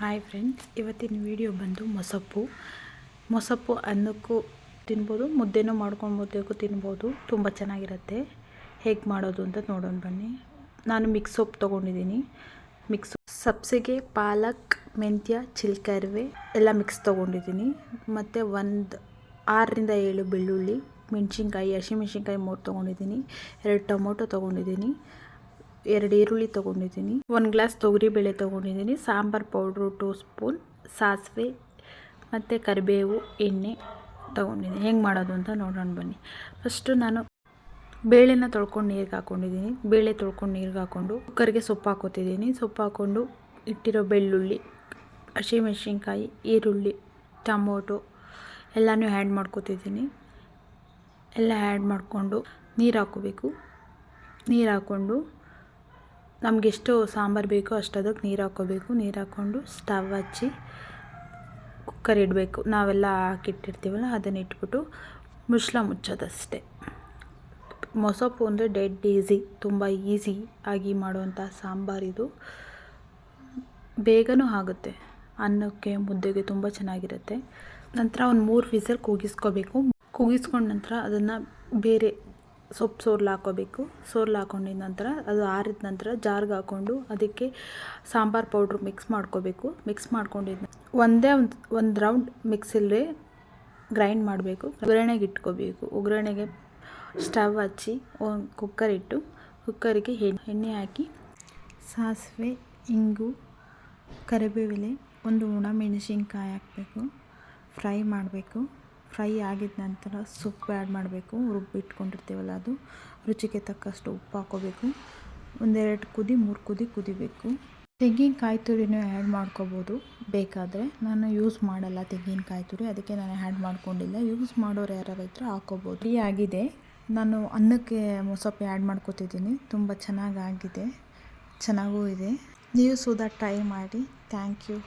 Hi friends ಇವತ್ತಿನ video ಬಂದು ಮೊಸಪ್ಪು. ಮೊಸಪ್ಪು ಅನ್ನಕ್ಕೂ ತಿನ್ಬೋದು, ಮುದ್ದೆನೂ ಮಾಡ್ಕೊಂಡು ಮುದ್ದೆಗೂ ತಿನ್ಬೋದು, ತುಂಬ ಚೆನ್ನಾಗಿರುತ್ತೆ. ಹೇಗೆ ಮಾಡೋದು ಅಂತ ನೋಡೋಣ ಬನ್ನಿ. ನಾನು ಮಿಕ್ಸ್ ಸೊಪ್ಪು ತೊಗೊಂಡಿದ್ದೀನಿ. ಮಿಕ್ಸ್ ಸಬ್ಸಿಗೆ, ಪಾಲಕ್, ಮೆಂತ್ಯ, ಚಿಲ್ಕರ್ವೆ ಎಲ್ಲ ಮಿಕ್ಸ್ ತೊಗೊಂಡಿದ್ದೀನಿ. ಮತ್ತು ಒಂದು ಆರರಿಂದ ಏಳು ಬೆಳ್ಳುಳ್ಳಿ, ಮೆಣಸಿನ್ಕಾಯಿ, ಹಸಿಮೆಣ್ಸಿನ್ಕಾಯಿ ಮೂರು ತೊಗೊಂಡಿದ್ದೀನಿ. ಎರಡು ಟೊಮೊಟೊ ತೊಗೊಂಡಿದ್ದೀನಿ. ಎರಡು ಈರುಳ್ಳಿ ತೊಗೊಂಡಿದ್ದೀನಿ. ಒಂದು ಗ್ಲಾಸ್ ತೊಗರಿಬೇಳೆ ತೊಗೊಂಡಿದ್ದೀನಿ. ಸಾಂಬಾರು ಪೌಡ್ರು ಟೂ ಸ್ಪೂನ್, ಸಾಸಿವೆ ಮತ್ತು ಕರಿಬೇವು, ಎಣ್ಣೆ ತೊಗೊಂಡಿದ್ದೀನಿ. ಹೆಂಗೆ ಮಾಡೋದು ಅಂತ ನೋಡೋಣ ಬನ್ನಿ. ಫಸ್ಟು ನಾನು ಬೇಳೆನ ತೊಳ್ಕೊಂಡು ನೀರಿಗೆ ಹಾಕ್ಕೊಂಡಿದ್ದೀನಿ ಬೇಳೆ ತೊಳ್ಕೊಂಡು ನೀರಿಗೆ ಹಾಕ್ಕೊಂಡು ಕುಕ್ಕರ್ಗೆ ಸೊಪ್ಪು ಹಾಕೋತಿದ್ದೀನಿ. ಸೊಪ್ಪು ಹಾಕ್ಕೊಂಡು ಇಟ್ಟಿರೋ ಬೆಳ್ಳುಳ್ಳಿ, ಹಸಿಮೆಣ್ಸಿನ್ಕಾಯಿ, ಈರುಳ್ಳಿ, ಟಮೋಟೊ ಎಲ್ಲನೂ ಆ್ಯಡ್ ಮಾಡ್ಕೋತಿದ್ದೀನಿ. ಎಲ್ಲ ಆ್ಯಡ್ ಮಾಡಿಕೊಂಡು ನೀರು ಹಾಕೋಬೇಕು ನೀರು ಹಾಕ್ಕೊಂಡು ನಮ್ಗೆ ಎಷ್ಟು ಸಾಂಬಾರು ಬೇಕೋ ಅಷ್ಟದಕ್ಕೆ ನೀರು ಹಾಕ್ಕೋಬೇಕು ನೀರು ಹಾಕ್ಕೊಂಡು ಸ್ಟವ್ ಹಚ್ಚಿ ಕುಕ್ಕರ್ ಇಡಬೇಕು. ನಾವೆಲ್ಲ ಹಾಕಿಟ್ಟಿರ್ತೀವಲ್ಲ, ಅದನ್ನು ಇಟ್ಬಿಟ್ಟು ಮುಚ್ಚಳ ಮುಚ್ಚೋದಷ್ಟೇ. ಮೊಸಪ್ಪು ಅಂದರೆ ಡೆಡ್ ಈಸಿ ತುಂಬ ಈಸಿ ಆಗಿ ಮಾಡುವಂಥ ಸಾಂಬಾರಿದು ಬೇಗನೂ ಆಗುತ್ತೆ. ಅನ್ನಕ್ಕೆ, ಮುದ್ದೆಗೆ ತುಂಬ ಚೆನ್ನಾಗಿರುತ್ತೆ. ನಂತರ ಒಂದು ಮೂರು ವಿಸಲ್ ಕೂಗಿಸ್ಕೋಬೇಕು. ಕೂಗಿಸ್ಕೊಂಡ ನಂತರ ಅದನ್ನು ಬೇರೆ ಸೊಪ್ಪು ಸೋರ್ಲು ಹಾಕೋಬೇಕು ಸೋರ್ಲು ಹಾಕೊಂಡಿದ ನಂತರ ಅದು ಆರಿದ ನಂತರ ಜಾರ್ಗೆ ಹಾಕ್ಕೊಂಡು ಅದಕ್ಕೆ ಸಾಂಬಾರು ಪೌಡ್ರ್ ಮಿಕ್ಸ್ ಮಾಡ್ಕೋಬೇಕು. ಮಿಕ್ಸ್ ಮಾಡ್ಕೊಂಡಿದ್ದ ಒಂದೇ ಒಂದು ಒಂದು ರೌಂಡ್ ಮಿಕ್ಸಿಲ್ಲೇ ಗ್ರೈಂಡ್ ಮಾಡಬೇಕು. ಒಗ್ಗರಣೆಗೆ ಇಟ್ಕೋಬೇಕು. ಒಗ್ಗರಣೆಗೆ ಸ್ಟವ್ ಹಚ್ಚಿ ಕುಕ್ಕರ್ ಇಟ್ಟು ಕುಕ್ಕರಿಗೆ ಎಣ್ಣೆ ಹಾಕಿ ಸಾಸಿವೆ, ಇಂಗು, ಕರಿಬೇವಿಲೆ, ಒಂದು ಒಣಮೆಣಸಿನ್ಕಾಯಿ ಹಾಕಬೇಕು. ಫ್ರೈ ಮಾಡಬೇಕು. ಫ್ರೈ ಆಗಿದ ನಂತರ ಸೊಪ್ಪು ಆ್ಯಡ್ ಮಾಡಬೇಕು. ರುಬ್ಬಿಟ್ಕೊಂಡಿರ್ತೀವಲ್ಲ ಅದು. ರುಚಿಗೆ ತಕ್ಕಷ್ಟು ಉಪ್ಪು ಹಾಕೋಬೇಕು. ಒಂದೆರಡು ಕುದಿ, ಮೂರು ಕುದಿ ಕುದಿಬೇಕು. ತೆಂಗಿನಕಾಯಿ ತುರಿನೂ ಆ್ಯಡ್ ಮಾಡ್ಕೋಬೋದು. ಬೇಕಾದರೆ ನಾನು ಯೂಸ್ ಮಾಡಲ್ಲ ತೆಂಗಿನಕಾಯಿ ತುರಿ. ಅದಕ್ಕೆ ನಾನು ಆ್ಯಡ್ ಮಾಡ್ಕೊಂಡಿಲ್ಲ. ಯೂಸ್ ಮಾಡೋರು ಯಾರು ಇದ್ದರೆ ಹಾಕೋಬೋದು. ಫ್ರೀ ಆಗಿದೆ. ನಾನು ಅನ್ನಕ್ಕೆ ಸೊಪ್ಪು ಆ್ಯಡ್ ಮಾಡ್ಕೋತಿದ್ದೀನಿ. ತುಂಬ ಚೆನ್ನಾಗಾಗಿದೆ. ಚೆನ್ನಾಗೂ ಇದೆ. ನೀವು ಸುಧಾ ಟ್ರೈ ಮಾಡಿ. Thank you.